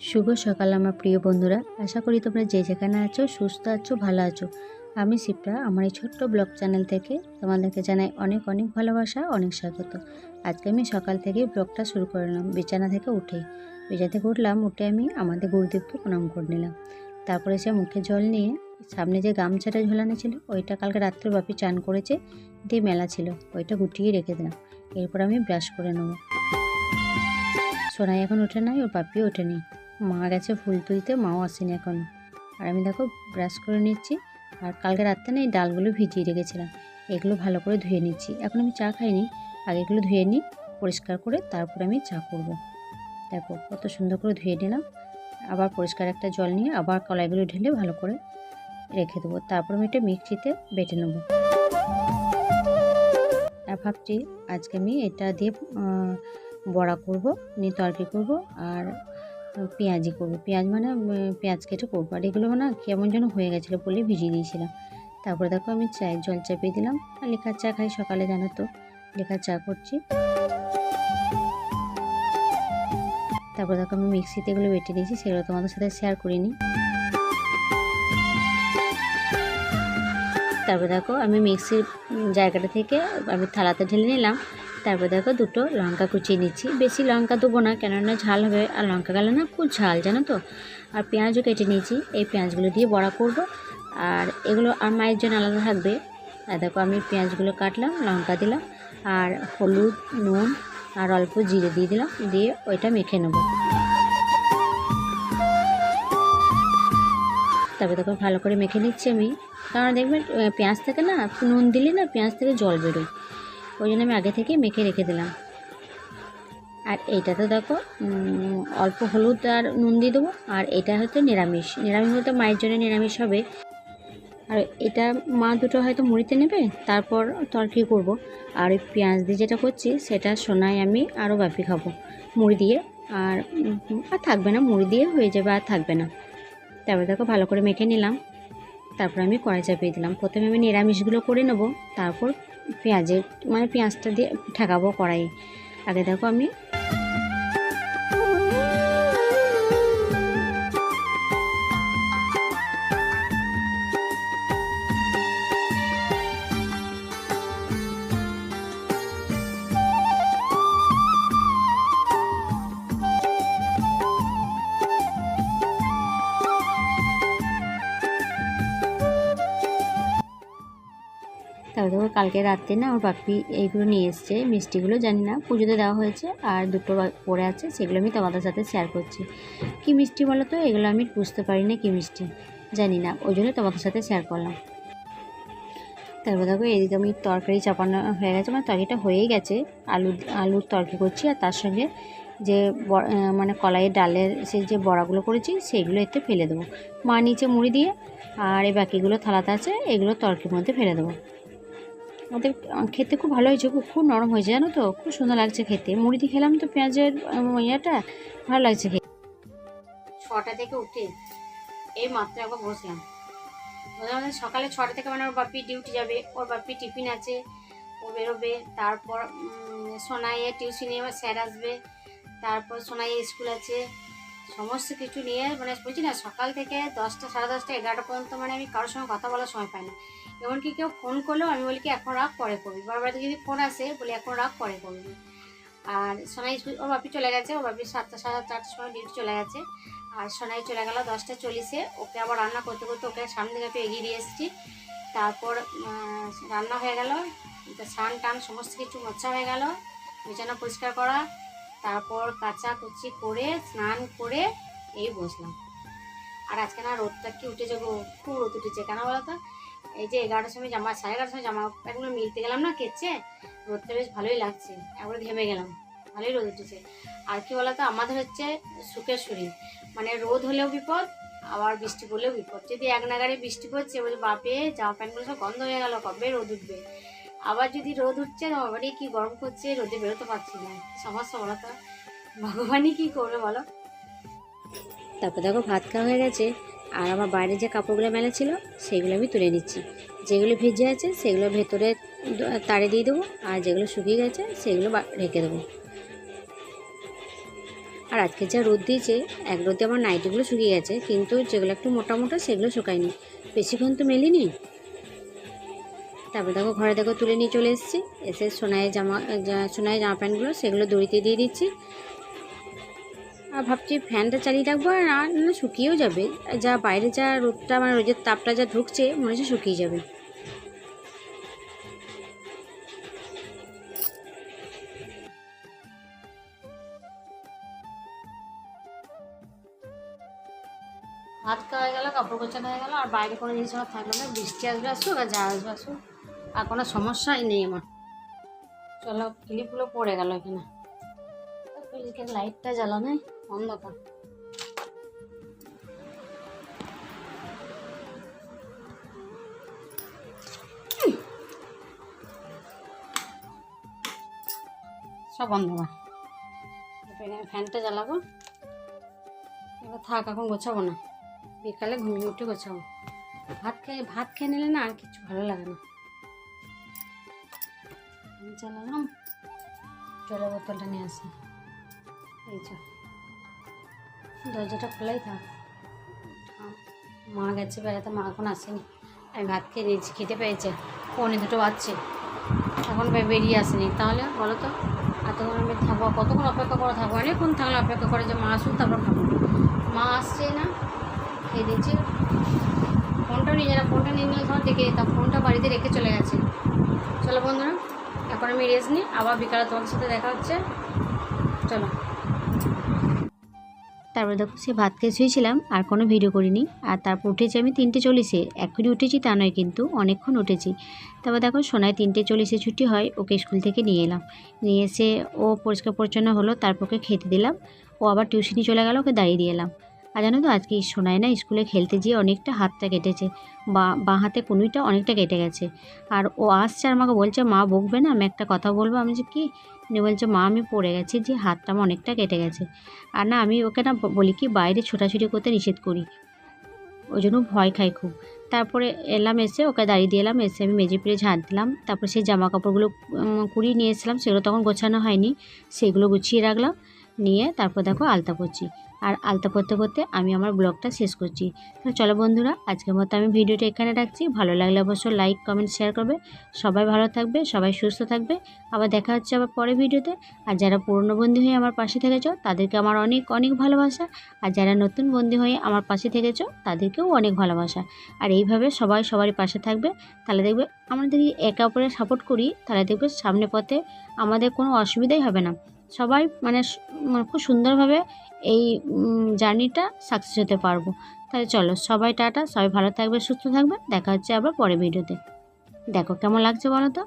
শুভ সকাল আমার প্রিয় বন্ধুরা। আশা করি তোমরা যে যেখানে আছো, সুস্থ আছো, ভালো আছো। আমি শিপ্রা, আমার এই ছোট্ট ব্লগ চ্যানেল থেকে তোমাদেরকে জানাই অনেক অনেক ভালোবাসা, অনেক স্বাগত। আজকে আমি সকাল থেকে ব্লগটা শুরু করলাম বিছানা থেকে উঠেই। বিছানা থেকে উঠলাম, উঠে আমি আমাদের গুরুদেবকে প্রণাম করে নিলাম। তারপরে সে মুখে জল নিয়ে সামনে যে গামছাটা ঝোলানো ছিল, ওইটা কালকে রাত্রে বাপি চান করেছে দিয়ে মেলা ছিল, ওইটা গুটিয়ে রেখে দিলাম। এরপর আমি ব্রাশ করে নেব। সোনাই এখন ওঠে নাই, ওর পাপিও ওঠেনি। মা গেছে ফুল তুলতে, মাও আসেনি এখন। আর আমি দেখো ব্রাশ করে নিচ্ছি, আর কালকে রাত্রে না এই ডালগুলো ভিজিয়ে রেখেছিলাম। এগুলো ভালো করে ধুয়ে নিচ্ছি। এখন আমি চা খাইনি, আগে এগুলো ধুয়ে নিই, পরিষ্কার করে তারপরে আমি চা করব। দেখো কত সুন্দর করে ধুয়ে নিলাম, আবার পরিষ্কার একটা জল নিয়ে আবার কলাইগুলো ঢেলে ভালো করে রেখে দেবো। তারপর আমি এটা মিক্সিতে বেটে নেব। ভাবছি আজকে আমি এটা দিয়ে বড়া করব, নিয়ে তরকারি করব, আর পেঁয়াজি করব। পেঁয়াজ মানে পেঁয়াজ কেটে করব। আর এগুলো না কেমন যেন হয়ে গেছিল বলে ভিজিয়ে দিয়েছিলাম। তারপরে দেখো আমি চায়ের জল চাপিয়ে দিলাম। আর লেখার চা খাই সকালে, জানো তো? লেখার চা করছি। তারপর দেখো আমি মিক্সিতে এগুলো বেটে দিয়েছি, সেগুলো তোমাদের সাথে শেয়ার করিনি তারপর দেখো আমি মিক্সির জায়গাটা থেকে আমি থালাতে ঢেলে নিলাম। তারপর দেখো দুটো লঙ্কা কুচিয়ে নিচ্ছি। বেশি লঙ্কা দেবো না, কেননা ঝাল হবে আর লঙ্কা গেলে না খুব ঝাল, জানো তো? আর পেঁয়াজও কেটে নিয়েছি, এই পেঁয়াজগুলো দিয়ে বড়া করব। আর এগুলো আর মায়ের জন্য আলাদা থাকবে। আর দেখো আমি পেঁয়াজগুলো কাটলাম, লঙ্কা দিলাম, আর হলুদ, নুন আর অল্প জিরে দিয়ে দিলাম, দিয়ে ওইটা মেখে নেব। তারপর দেখো ভালো করে মেখে নিচ্ছি আমি। কারণ দেখবেন পেঁয়াজ থেকে না, নুন দিলে না পেঁয়াজ থেকে জল বেরোয়। ওই জন্য আমি আগে থেকে মেখে রেখে দিলাম। আর এইটা তো দেখো অল্প হলুদ আর নুন দিয়ে দেবো, আর এটা হচ্ছে নিরামিষ। নিরামিষ বলতে মায়ের জন্য নিরামিষ হবে। আর এটা মা দুটো হয়তো মুড়িতে নেবে, তারপর তরকারি করব। আর ওই পেঁয়াজ দিয়ে যেটা করছি, সেটা সোনাই আমি আরও বাপি খাব। মুড়ি দিয়ে, আর আর থাকবে না, মুড়ি দিয়ে হয়ে যাবে আর থাকবে না। তারপর দেখো ভালো করে মেখে নিলাম। তারপর আমি কড়াই চাপিয়ে দিলাম। প্রথমে আমি নিরামিষগুলো করে নেব, তারপর পেঁয়াজের মানে পেঁয়াজটা দিয়ে ঠেকাবো কড়াই আগে দেখো আমি তারপর দেখো কালকে রাত্রে না ওর বাপি এইগুলো নিয়ে এসছে, মিষ্টিগুলো, জানি না, পুজোতে দেওয়া হয়েছে আর দুটো পড়ে আছে, সেগুলো আমি তোমাদের সাথে শেয়ার করছি। কি মিষ্টি বলো তো? এগুলো আমি বুঝতে পারি না কী মিষ্টি। জানি না, ওই জন্য তোমাদের সাথে শেয়ার করলাম। তারপর দেখো, এদিকে আমি তরকারি চাপানো হয়ে গেছে মানে তরকারিটা হয়েই গেছে। আলু, আলুর তরকারি করছি আর তার সঙ্গে যে মানে কলাইয়ের ডালের সেই যে বড়াগুলো করেছি সেইগুলো এতে ফেলে দেবো। মা নিচে মুড়ি দিয়ে আর এই বাকিগুলো থালাতে আছে, এগুলো তরকারির মধ্যে ফেলে দেবো। ওদের খেতে খুব ভালো হয়েছে খুব খুব নরম হয়েছে জানো তো? খুব সুন্দর লাগছে খেতে। মুড়ি দিয়ে খেলাম তো পেঁয়াজের ইয়েটা ভালো লাগছে খেতে। ছটা থেকে উঠে এই মাত্র একবার বসলাম। বসে আমাদের সকালে ছটা থেকে মানে ওর বাপি ডিউটি যাবে ওর বাপি টিফিন আছে ও বেরোবে তারপর উম, সোনাইয়ে টিউশনি এবার স্যার আসবে তারপর সোনাইয়ে স্কুল আছে সমস্ত কিছু নিয়ে মানে বলছি না, সকাল থেকে দশটা, সাড়ে দশটা, এগারোটা পর্যন্ত মানে আমি কারোর সঙ্গে কথা বলার সময় পাই না। এমনকি কেউ ফোন করলেও আমি বলি কি, এখন রাগ পরে করবি বাবার বাড়িতে যদি ফোন আসে, বলি, এখন রাগ পরে করবি আর সোনাই ওর বাপি চলে গেছে, ওর বাপি সাতটা, সাড়ে চারটার সময় ডিউটি চলে গেছে। আর সোনাই চলে গেল দশটা চল্লিশে। ওকে আবার রান্না করতে করতে ওকে সামনে থেকে একটু এগিয়ে দিয়ে এসেছি। তারপর রান্না হয়ে গেল। স্নান টান সমস্ত কিছু মোছা হয়ে গেল। বিছানা পরিষ্কার করা। তারপর কাচা কুচি করে, স্নান করে এই বসলাম। আর আজকে না রোদটা কি উঠেছে গো, খুব রোদ উঠেছে। কেন বলো তো এই যে এগারোটার সময় জামা, সাড়ে এগারোটার সময় জামা প্যান্টগুলো মিলতে গেলাম না কেচে, রোদটা বেশ ভালোই লাগছে। একবারে ঘেমে গেলাম। ভালোই রোদ উঠেছে। আর কি বলতো? আমাদের হচ্ছে সুখের শরীর। মানে রোদ হলেও বিপদ, আবার বৃষ্টি পড়লেও বিপদ। যদি এক নাগারে বৃষ্টি পড়ছে বলছে বাপে জামা প্যান্টগুলো সব গন্ধ হয়ে গেল, কবে রোদ উঠবে? আবার যদি রোদ উঠছে বাবারে কি গরম করছে? রোদে বেরোতে পারছি না। সমস্যা বলো তো ভগবানই কি করবে বলো? তারপর দেখো, ভাত খাওয়া হয়ে গেছে। আর আমার বাইরে যে কাপড়গুলো মেলা ছিল, সেগুলো আমি তুলে নিচ্ছি। যেগুলো ভিজে আছে, সেগুলো ভেতরে তারে দিয়ে দেবো। আর যেগুলো শুকিয়ে গেছে, সেগুলো রেখে দেবো। আর আজকে যা রোদ দিয়েছে, এক রোদে আমার নাইটিগুলো শুকিয়ে গেছে। কিন্তু যেগুলো একটু মোটা মোটা, সেগুলো শুকায়নি। বেশিক্ষণ তো মেলিনি। তারপর দেখো ঘরে দেখো তুলে নিয়ে চলে এসেছি। এসে সোনায় জামা সোনায় জামা প্যান্টগুলো, সেগুলো দড়িতে দিয়ে দিচ্ছি। আর ভাবছি ফ্যানটা চালিয়ে রাখব আর না শুকিয়েও যাবে। যা বাইরে যা রোদটা মানে রোদের তাপটা যা ঢুকছে, মনে হচ্ছে শুকিয়ে যাবে। হাত খাওয়া হয়ে গেল, কাপড় গোছানো হয়ে গেল, আর বাইরে কোনো জিনিস আমার থাকল না। বৃষ্টি আসবে, আসুক, আর যা আসবে, আসুক। আর কোনো সমস্যাই নেই আমার। চলো, ক্লিপগুলো পড়ে গেল এখানে। লাইটটা জ্বালানো অন্ধকার। সব অন্ধকার। ফ্যানটা জ্বালাবো। এবার থাক, এখন গোছাবো না। বিকালে ঘুমিয়ে উঠে গোছাবো। ভাত খেয়ে ভাত খেয়ে নিলে না আর কিছু ভালো লাগে না। চালালাম। জলের বোতলটা নিয়ে আসি। এই যে। দরজাটা খোলাই থাক। মা গেছে বেড়াতে, মা এখন আসেনি। আমি ভাত খেয়ে নিয়েছি খেতে পেয়েছে। পৌনে দুটো বাজছে। এখন বেরিয়ে আসেনি। তাহলে বলো তো, এতক্ষণ আমি থাকব, কতক্ষণ অপেক্ষা করে? থাকব অনেকক্ষণ থাকলে অপেক্ষা করে যে মা আসুক, তারপর খাব। মা আসছে না, খেয়ে দিয়েছে। ফোনটাও নিয়ে যারা, ফোনটা নিয়ে নিলে তোমার দেখে যেতাম ফোনটা বাড়িতে রেখে চলে গেছে। চলো বন্ধুরা এখন আমি রেস্ট নিই আবার বিকালে তোমার সাথে দেখা হচ্ছে। চলো। তারপরে দেখো, সে ভাত খেয়ে শুয়েছিলাম, আর কোনো ভিডিও করিনি। আর তারপর উঠেছি আমি তিনটে চল্লিশে। এক্ষুনি উঠেছি তা নয় কিন্তু, অনেকক্ষণ উঠেছি। তারপর দেখো, সোনায় তিনটে চল্লিশে ছুটি হয়, ওকে স্কুল থেকে নিয়ে এলাম। নিয়ে এসে ও পরিষ্কার পরিচ্ছন্ন হলো, তারপর ওকে খেতে দিলাম। ও আবার টিউশনি চলে গেল, ওকে দাঁড়িয়ে দিয়ে এলাম। আর জানো তো, আজকে সোনায় না স্কুলে খেলতে গিয়ে অনেকটা হাতটা কেটেছে। বা, বাঁ হাতে কনুইটা অনেকটা কেটে গেছে। আর ও আসছে আর আমাকে বলছে, মা, বকবে না? আমি একটা কথা বলব, আমি যে কি? উনি বলছে, মা, আমি পড়ে গেছি যে হাতটা আমার অনেকটা কেটে গেছে। আর না, আমি ওকে না বলি কি, বাইরে ছোটাছুটি করতে নিষেধ করি। ওই জন্য ভয় খাই খুব। তারপরে এলাম এসে, ওকে দাঁড়িয়ে দিয়ে এলাম, এসে আমি মেজে পিড়ে ঝাঁট দিলাম। তারপর সেই জামা কাপড়গুলো কুড়িয়ে নিয়ে এসেছিলাম, সেগুলো তখন গোছানো হয়নি সেগুলো গুছিয়ে রাখলাম। নিয়ে তারপর দেখো আলতা করছি আর আলতা করতে করতে আমি আমার ব্লগটা শেষ করছি। তো চলো বন্ধুরা, আজকের মতো আমি ভিডিওটা এখানে রাখছি। ভালো লাগলে অবশ্যই লাইক কমেন্ট শেয়ার করবে। সবাই ভালো থাকবে, সবাই সুস্থ থাকবে। আবার দেখা হচ্ছে আবার পরে ভিডিওতে। আর যারা পুরনো বন্ধু হয়ে আমার পাশে থেকেছো, তাদেরকে আমার অনেক অনেক ভালোবাসা। আর যারা নতুন বন্ধু হয়ে আমার পাশে থেকেছো, তাদেরকেও অনেক ভালোবাসা। আর এইভাবে সবাই সবারই পাশে থাকবে। তাহলে দেখবে আমরা যদি একে অপরের সাপোর্ট করি, তাহলে দেখবে সামনে পথে আমাদের কোনো অসুবিধাই হবে না। সবাই মানে মানে খুব সুন্দরভাবে এই জার্নিটা সাকসেস হতে পারব। তাহলে চলো, সবাই টাটা, সবাই ভালো থাকবে, সুস্থ থাকবে, দেখা হচ্ছে আবার পরে ভিডিওতে দেখো, কেমন লাগছে বলো তো?